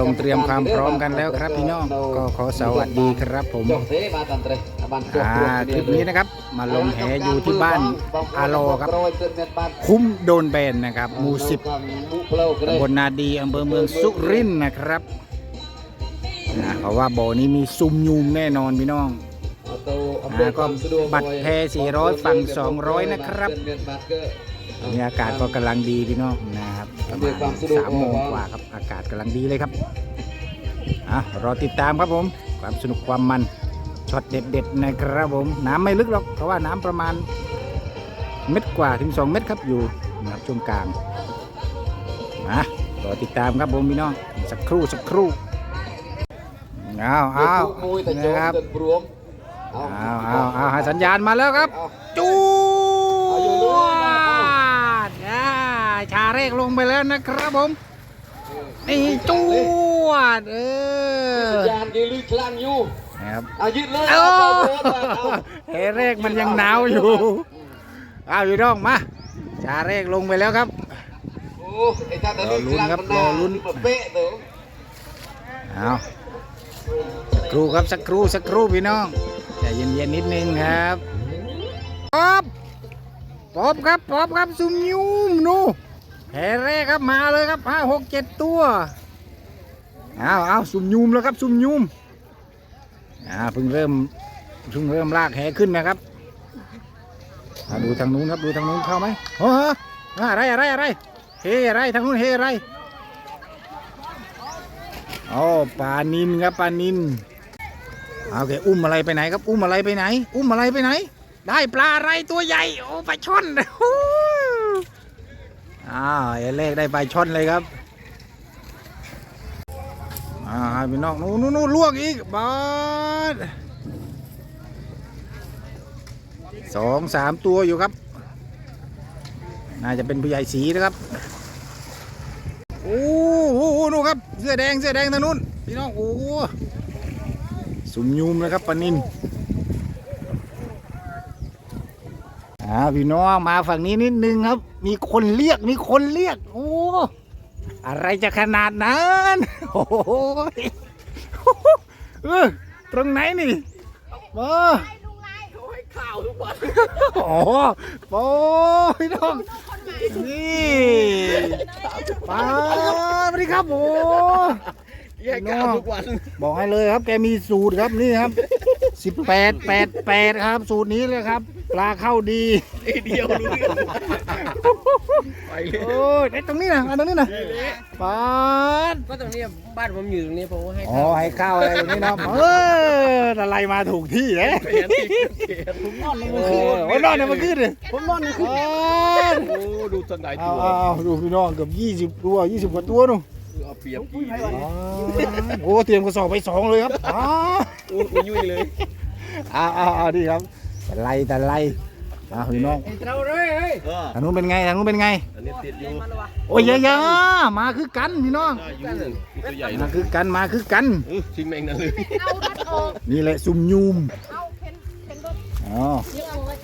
ลงเตรียมความพร้อมกันแล้วครับพี่น้องก็ขอสวัสดีครับผมอาคลิปนี้นะครับ มาลงแหอยู่ที่บ้านอาโลครับ คุ้มโดนแบนนะครับหมู่สิบตำบลนาดีอำเภอเมืองสุรินทร์นะครับอ่าเขาว่าบ่อนี้มีซุ่มยุงแน่นอนพี่น้องอาก็บัตรแพร400 ฝั่ง 200 นะครับ นนี้อากาศก็กำลังดีพี่น้องนะครับประมาณสามโมงกว่าครับอากาศกำลังดีเลยครับอะรอติดตามครับผม ความสนุกความมันช็อตเด็ดๆนะครับผม น้ำไม่ลึกหรอกเพราะว่าน้ำประมาณเม็ดกว่าถึง 2 เม็ดครับอยู่นะครับช่วงกลางมารอติดตามครับผมพี่น้องสักครู่สักครู่เอาเอานะครับเอาเอาเอาให้สัญญาณมาแล้วครับ จูวดอ่า ชาเรกลงไปแล้วนะครับผมนี่จูวดเออยานกีลือคลังอยู่นะครับอายืดเลยโอ้เอาเอาเฮเรกมันยังหนาวอยู่เอาอยู่น้องมาชาเรกลงไปแล้วครับโอ้ไอ้ท่านตะลุยรอลุ้นคลังครับมันรอลุ้นแบบเป๊ะเด้อเอาสักครู่ครับสักครู่สักครู่พี่น้องใจเย็นๆนิดนึงครับป๊อบป๊อบครับป๊อบครับซุ่มยุ่มนู แห่แรกครับมาเลยครับห้าหกเจ็ดตัวเอาเอาซุ่มยุมแล้วครับซุ่มยุมอ่าเพิ่งเริ่มเพิ่งเริ่มลากแหขึ้นนะครับดูทางนู้นครับดูทางนู้นเข้าไหมโอ้โหอะไรอะไรอะไรเฮอะไรทางนู้นเฮอะไรโอ้ปลานินครับปลานินเอาแกอุ้มอะไรไปไหนครับ อุ้มอะไรไปไหน อุ้มอะไรไปไหน ได้ปลาอะไรตัวใหญ่โอ้ปลาช่อนโอ้ อ้าวเอเลกได้ปลาช่อนเลยครับอ่าให้พี่น้องนู้นนู้นนู้นลวกอีกบาดสองสามตัวอยู่ครับ น่าจะเป็นผู้ใหญ่สีนะครับโอ้โหนู่นครับ เสื้อแดงเสื้อแดงทางนู้นพี่น้องโอ้โหสุมยุมนะครับปานิน อ่าพี่น้องมาฝั่งนี้นิดนึงครับ มีคนเรียกมีคนเรียก โอ้อะไรจะขนาดนั้นโอ้โหเออตรงไหนนี่มาข่าวทุกวันโอ้โหโอ้พี่น้องนี่ป้าสวัสดีครับโอ้แย่ข่าวทุกวัน บอกให้เลยครับ แกมีสูตรครับนี่ครับ สิบแปดแปดแปดครับ สูตรนี้เลยครับ ปลาเข้าดีเดียวรู้เรื่องไปเลยโอ้ยไอ้ตรงนี้นะอันตรงนี้นะป้าดก็ตรงนี้บ้านผมอยู่ตรงนี้ผมก็ให้อ๋อให้ข้าวอะไรตรงนี้นะเอออะไรมาถูกที่เอ๊ะเขียนที่เขียนผมนอนโอ้ยนอนเนี่ยมันขึ้นเลยผมนอนนี่คือโอ้ดูต้นไหนเอาตัวเอาเอาดูพี่น้องเกือบยี่สิบตัวยี่สิบกว่าตัวนู่น เอาเปรียบกี่อ๋อโอ้เตรียมกระสอบไปสองเลยครับอ๋อโอ้ยุ่ยเลยเอาเอาเอาดีครับแต่ไล่แต่ไล่เอาพี่น้องเราเลยเฮ้ยทางนู้นเป็นไงทางนู้นเป็นไง อันนี้ติดอยู่โอ้ยเยอะๆมาคือกันพี่น้องตัวใหญ่มาคือกันมาคือกันชิงแมงนั่นเลยนี่แหละซุ่มยุมอ๋อเ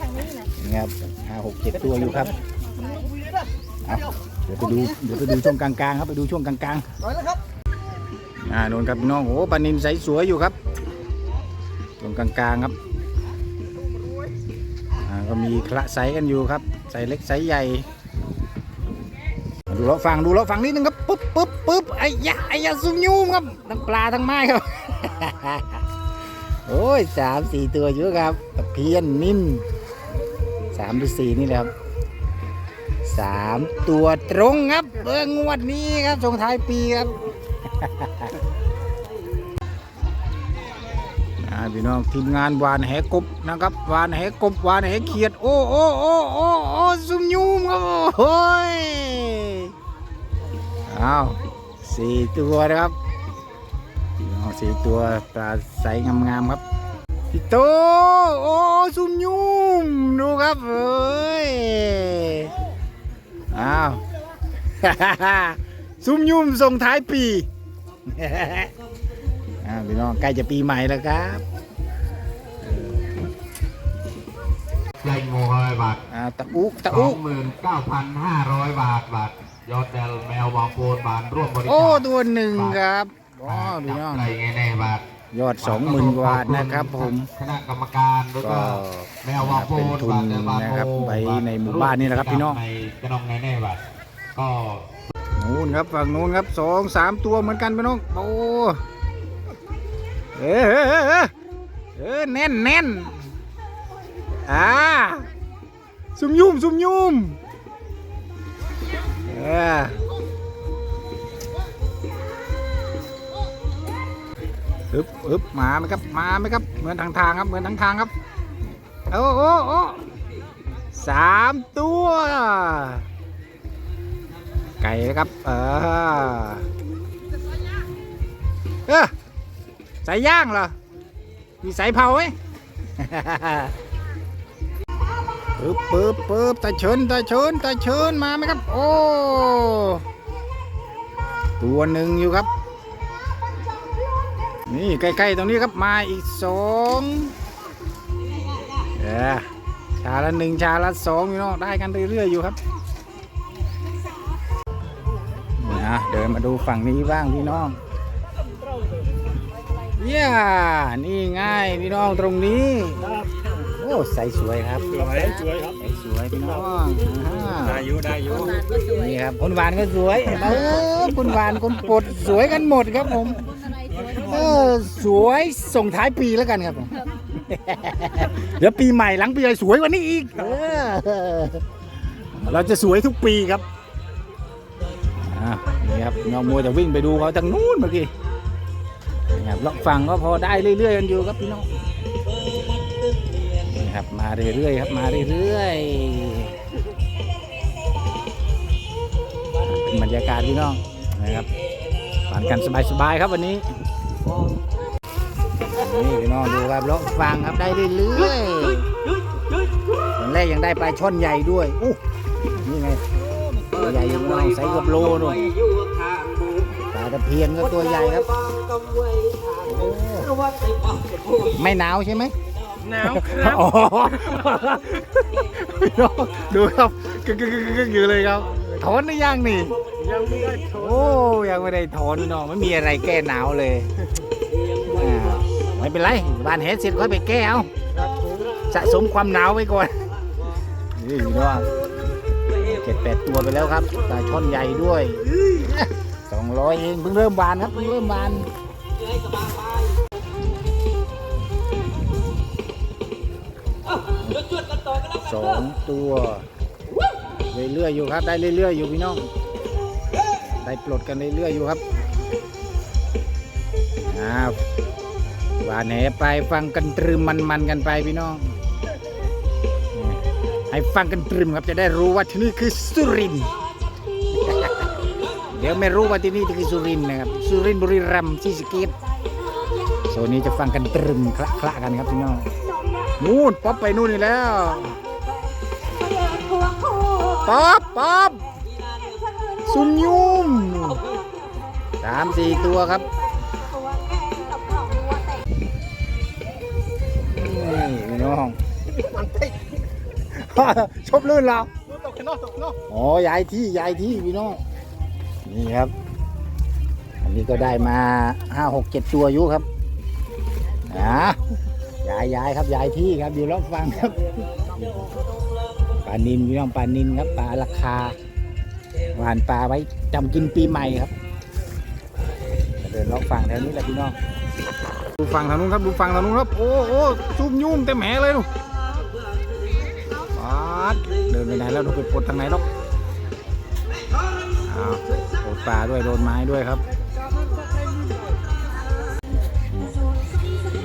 งนี้นะนี่ครับห้าหกเจ็ดตัวอยู่ครับ เอาเดี๋ยวไปดูเดี๋ยวไปดูช่วงกลางๆครับไปดูช่วงกลางๆร้อยแล้วครับอ่าโน่นครับพี่น้องโอ้ปลานินใสสวยอยู่ครับตรงกลางๆครับอ่าก็มีคละไซกันอยู่ครับไซเล็กไซใหญ่ ดูแล้วฟังดูแล้วฟังนิดนึงครับปุ๊บปุ๊บปุ๊บไอ้ยะไอ้ยะซุ่มยูมครับทั้งปลาทั้งไม้ครับโอ้ยสามสี่ตัวเยอะครับตะเพียนนินสามหรือสี่นี่แหละครับ สามตัวตรงครับเบองวดนี้ครับส่งท้ายปีครับพี่น้องทีมงานหวานแหกบนะครับหวานแหกบหวานแหเขียดโอ้โอ้โอ้โอ้โอ้ซุ่มยุมครับโอ้ยอ้าวสี่ตัวนะครับพี่น้องสี่ตัวปลาใสงามๆครับพี่โตโอ้ซุ่มยุมดูครับเอ้ย อ้าว ซุ่มยุมส่งท้ายปีอ่าพี่น้องใกล้จะปีใหม่แล้วครับได้งอยบาทอ่าตะอุตะสออุงหมื่นเก้าพันห้าร้อยบาทบาทยอดแดลแมวบางโพนบานร่วมบริจาคโอ้ตัวหนึ่งครับอ๋อพี่น้อง จับใจไงแน่บาท ยอดสองหมื่นกว่านะครับผม คณะกรรมการแล้วก็ก็แมวบางโพเป็นนทุนบาทแดลบางโพนะครับไปในหมู่บ้านนี่แหละครับพี่น้อง ในกระน้องแน่บาทก็นู้นครับฝั่งนู้นครับสองสามตัวเหมือนกันพี่น้องโอ้เออเออเออเออเออแน่นแน่นอ่าซุ่มยุ่มซุ่มยุ่มเอออึบอึบมาไหมครับมาไหมครับเหมือนทางทางครับเหมือนทางทางครับโอ้โอ้โอ้ สามตัว ไก่นะครับ เออเออใส่ย่างเหรอ มีใส่เผาไหมปึ๊บปึ๊บปึ๊บตาเชิญตาเชิญตาเชิญมาไหมครับ โอ้ ตัวหนึ่งอยู่ครับ นี่ใกล้ๆตรงนี้ครับมาอีกสองเออาละหนึ่งชาละสองอยู่เนาะได้กันเรื่อยๆอยู่ครับนะเดินมาดูฝั่งนี้บ้างพี่น้องเย้นี่ง่ายพี่น้องตรงนี้โอ้ใสสวยครับสวยสวยครับใสสวยพี่น้องอ่าได้อยู่ได้อยู่นี่ครับคนหวานก็สวยเออคนหวานคนปดสวยกันหมดครับผมอะไรสวยเออสวยส่งท้ายปีแล้วกันครับผม เดี๋ยวปีใหม่หลังปีใหม่สวยกว่านี้อีกเออเราจะสวยทุกปีครับอ่านี่ครับน้องมัวจะวิ่งไปดูเขาทางนู้นเมื่อกี้นี่ครับล็อกฝั่งก็พอได้เรื่อยๆกันอยู่ครับพี่น้องนี่ครับมาเรื่อยๆครับมาเรื่อยๆเป็นบรรยากาศพี่น้องนะครับฝันกันสบายๆครับวันนี้ นี่พี่น้องดูครับเลาะฟังครับได้เรื่อยๆอย่างแรกยังได้ปลาช่อนใหญ่ด้วยอู้นี่ไงตัวใหญ่พี่น้องไซส์เกับโลด้วยปลาตะเพียนก็ตัวใหญ่ครับไม่หนาวใช่ไหมหนาวครับอ๋อพี่น้องดูครับกึกกึกกึกกึกอยู่เลยครับถอนหรือยังนี่ยังไม่ได้โชโอ้ยังไม่ได้ถอนน้องไม่มีอะไรแก้หนาวเลย เป็นไรบ้านเฮ็ดเสร็จค่อยไปแก้เอาสะสมความหนาวไว้ก่อนนี่พี่น้องเจ็ดแปดตัวไปแล้วครับปลาช่อนใหญ่ด้วยสองร้อยเองเพิ่งเริ่มบานครับเพิ่งเริ่มบานสองตัวเรื่อยๆอยู่ครับ ได้เรื่อยๆอยู่พี่น้อง ได้ปลดกันเรื่อยๆอยู่ครับอ้าว หวานแหไปฟังกันตรึมมันๆกันไปพี่น้อง ให้ฟังกันตรึมครับจะได้รู้ว่าที่นี่คือสุรินทร์เดี๋ยวไม่รู้ว่าที่นี่คือสุรินทร์นะครับสุรินทร์บุรีรัมย์ที่สกีโซนนี้จะฟังกันตรึมคละคละกันครับพี่น้องนู่นป๊อปไปนู่นนี่แล้วป๊อปป๊อปซุมยุ่มสามสี่ตัวครับ นี่พี่น้องชบลื่นเราตกข้างนอกตกข้างนอกอ๋อย้ายที่ย้ายที่พี่น้อง นี่ครับ อันนี้ก็ได้มาห้าหกเจ็ดตัวอยู่ครับนะย้ายย้ายครับย้ายที่ครับอยู่รอบฟังครับปลานินพี่น้องปลานินครับปลาราคาหวานปลาไว้จำกินปีใหม่ครับเดินรอบฟังแถวนี้แหละพี่น้อง ดูฝั่งทางนู้นครับดูฝั่งทางนู้นครับ โอ้โอ้ซุ่มยุ่มเต็มแหเลยดูปัดเดินไปไหนแล้วดูไปปลดทางไหนหรอกอ้าวปลดปลาด้วยโดนไม้ด้วยครับ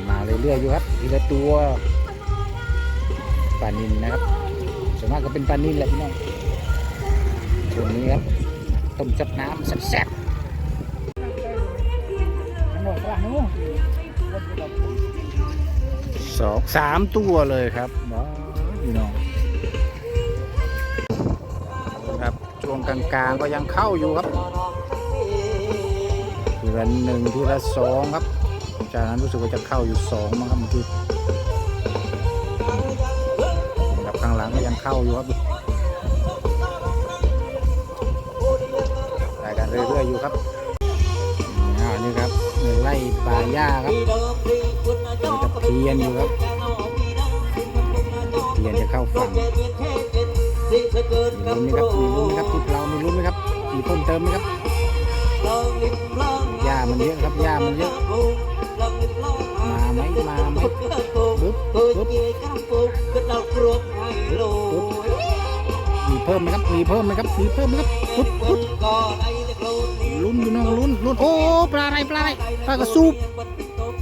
มาเรื่อยๆอยู่ครับทีละตัวปลานินนะครับส่วนมากก็เป็นปลานินแหละพี่น้องส่วนนี้ครับต้มจับน้ำแซ่บ สองสามตัวเลยครับว้าพี่น้องครับช่วงกลางๆก็ยังเข้าอยู่ครับ ทีละหนึ่งทีละสองครับ จากนั้นรู้สึกว่าจะเข้าอยู่สองมั้งครับเมื่อกี้ครับข้างหลังก็ยังเข้าอยู่ครับไปกันเรื่อยๆอยู่ครับอ่านี่ครับไล่ปลาหญ้าครับ มีตะเพียนอยู่ครับเพียนจะเข้าฝั่งมีลุ้นไหมครับมีลุ้นไหมครับที่เรามีลุ้นไหมครับมีเพิ่มเติมไหมครับหญ้ามันเยอะครับหญ้ามันเยอะมาไหมมาไหมปึ๊บปึ๊บมีเพิ่มไหมครับมีเพิ่มไหมครับมีเพิ่มไหมครับปึ๊บปึ๊บลุ้นอยู่น้องลุ้นลุ้นโอ้ปลาอะไรปลาอะไรปลากระสูบ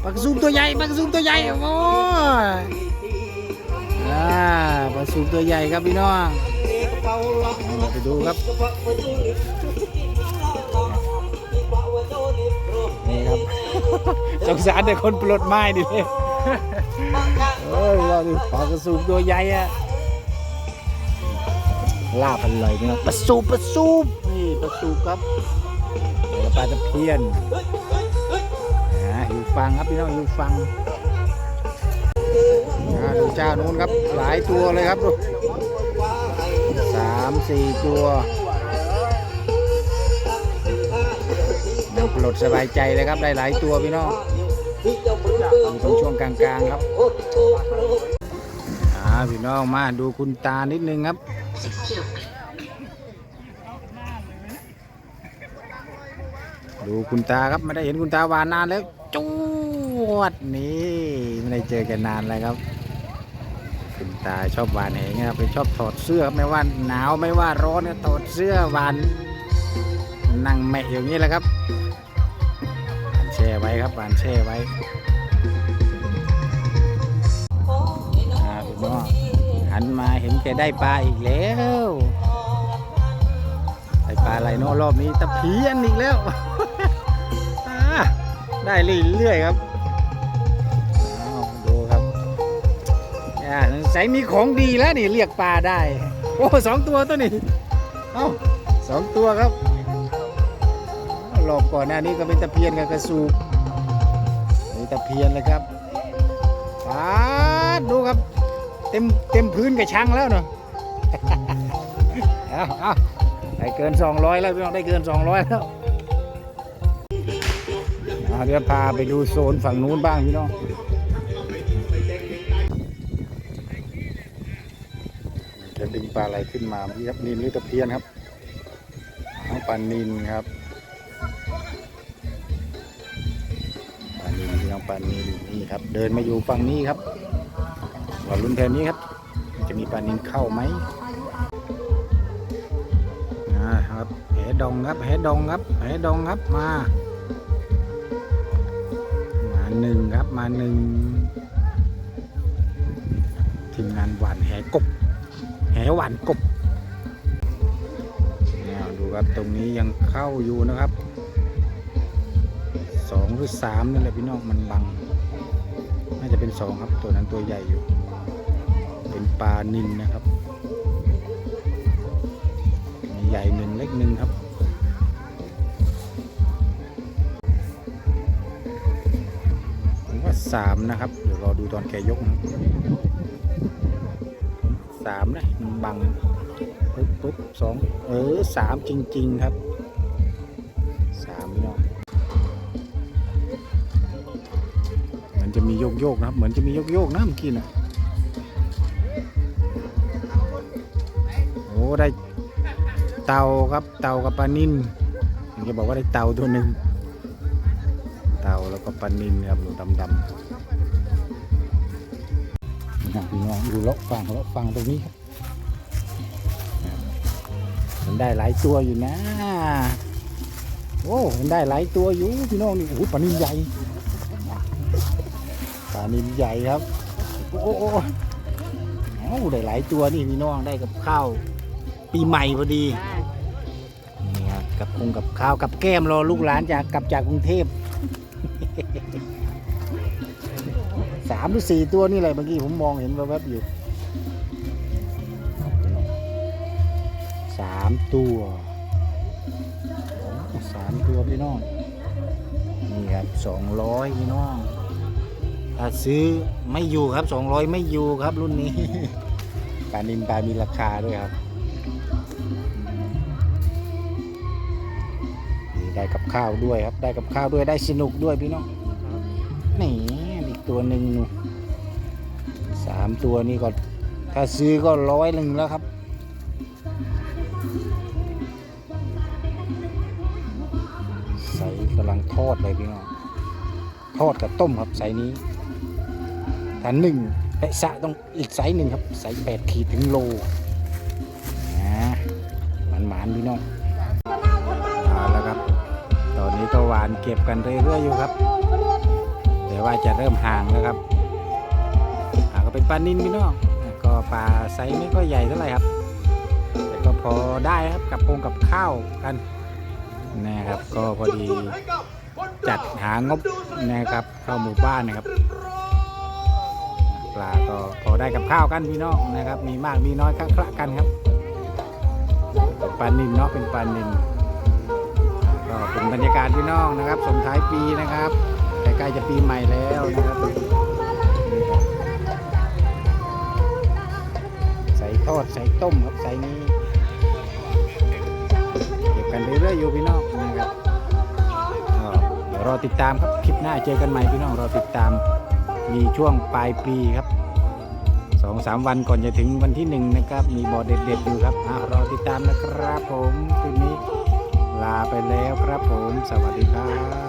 ปลากระสูบตัวใหญ่ปลากระสูบตัวใหญ่โอ้ยอ่าปลาสูบตัวใหญ่ครับพี่น้องเอาไปดูครับนี่ครับสงสารแต่คนปลดไม้ดิเนี่ยเอ้ยเราดิปลากระสูบตัวใหญ่อะลาบอะไรเนี่ยปลาสูบปลาสูบนี่ปลาสูบครับแล้วปลาตะเพียนนะอยู่ ฟังครับพี่น้องอยู่ฟังดูเจ้านู้นครับหลายตัวเลยครับดูสามสี่ตัวนั่งปลดสบายใจเลยครับได้หลายตัวพี่น้องอยู่ตรงช่วงกลางๆครับอ่าพี่น้องมาดูคุณตานิดนึงครับดูคุณตาครับไม่ได้เห็นคุณตาวานนานแล้ว จวดนี่ไม่ได้เจอกันนานเลยครับคุณตาชอบหวานแหงครับไปชอบถอดเสื้อไม่ว่าหนาวไม่ว่าร้อนเนี่ยถอดเสื้อหวานนั่งแมะอย่างนี้แหละครับหวานแช่ไว้ครับหวานแช่ไว้อ่าพี่น้องหันมาเห็นแกได้ปลาอีกแล้วได้ปลาอะไรเนาะรอบนี้ตะเพียนอีกแล้ว ได้เรื่อยๆครับดูครับอ่าใส่มีของดีแล้วนี่เรียกปลาได้ โอ้สองตัวตัวนี้เอ้าสองตัวครับรอบก่อนหน้านี้ก็เป็นตะเพียนกับกระสูบนี่ตะเพียนเลยครับปาดดูครับ เต็มเต็มพื้นกับชังแล้วเนาะเอาเอาได้เกิน 200 แล้วพี่น้องได้เกิน 200 แล้ว เอาเดี๋ยวพาไปดูโซนฝั่งนู้นบ้างพี่น้องจะดึงปลาอะไรขึ้นมาพี่ครับนินหรือตะเพียนครับเอาปลานินครับปลานินพี่น้องปลานินนี่ครับ เดินมาอยู่ฝั่งนี้ครับรอลุ้นแทนนี้ครับ จะมีปลานินเข้าไหมนะครับแหดองครับแหดองครับแหดองครับมา หนึ่งครับมาหนึ่งทีมงานหวานแหกบแหหวานกบเนี่ยดูครับตรงนี้ยังเข้าอยู่นะครับสองหรือสามนั่นแหละพี่น้องมันบัง น่าจะเป็นสองครับตัวนั้นตัวใหญ่อยู่ เป็นปลานินนะครับ ใหญ่หนึ่งเล็กหนึ่งครับ สามนะครับ เดี๋ยวรอดูตอนแกยกนะสามนะมันบังปุ๊บปุ๊บสองเออสามจริง ๆ ครับสามพี่น้องเหมือนจะมีโยกโยกนะครับ เหมือนจะมีโยกโยกนะเมื่อกี้นะโอ้ได้เตาครับเตากับปลานินเห็นแกบอกว่าได้เตาตัวหนึ่ง เต่าแล้วก็ปลานินครับดูดำดำนี่ครับพี่น้องดูเลาะฟังเลาะฟังตรงนี้ครับมันได้หลายตัวอยู่นะ โอ้มันได้หลายตัวอยู่พี่น้องนี่โอ้ปลานินใหญ่ปลานินใหญ่ครับโอ้โหโอ้ได้หลายตัวนี่พี่น้องได้กับข้าวปีใหม่พอดีนี่ครับกับคงกับข้าวกับแก้มรอลูกหลานจากกลับจากกรุงเทพ สามหรือสี่ตัวนี่แหละเมื่อกี้ผมมองเห็นแวบๆอยู่สามตัวสามตัวพี่น้อง นี่ครับสองร้อยพี่น้องถ้าซื้อไม่อยู่ครับ200ไม่อยู่ครับรุ่นนี้ปลานินปลามีราคาด้วยครับ ได้กับข้าวด้วยครับ ได้กับข้าวด้วยได้สนุกด้วยพี่น้องนี่อีกตัวหนึ่งนูสามตัวนี้ก็ถ้าซื้อก็ร้อยหนึ่งแล้วครับใส่กำลังทอดเลยพี่น้องทอดกับต้มครับใสนี้ถ้าหนึ่งแต่สะต้องอีกไซส์หนึ่งครับไซส์แปดขีดถึงโลนะมันหมานๆพี่น้อง ก็หวานเก็บกันเรื่อยๆอยู่ครับ แต่ว่าจะเริ่มห่างแล้วครับอ่าก็เป็นปลานินพี่น้องก็ปลาไซส์ไม่ก็ใหญ่เท่าไหร่ครับ แต่ก็พอได้ครับกับพงกับข้าวกันนะครับก็พอดีจัดหางบนะครับเข้าหมู่บ้านนะครับปลาก็พอได้กับข้าวกันพี่น้องนะครับ มีมากมีน้อยคละคละกันครับเป็นปลานินเนาะเป็นปลานิน เป็นบรรยากาศพี่น้องนะครับส่งท้ายปีนะครับใกล้ๆจะปีใหม่แล้วนะครับใส่ทอดใส่ต้มครับใส่นี้เก็บกันเรื่อยๆอยู่พี่น้องนะครับเดี๋ยวรอติดตามครับคลิปหน้าเจอกันใหม่พี่น้องรอติดตามมีช่วงปลายปีครับสองสามวันก่อนจะถึงวันที่หนึ่งนะครับ มีบอเด็ดๆอยู่ครับรอติดตามนะครับผมคลิปนี้ ลาไปแล้วครับผม สวัสดีครับ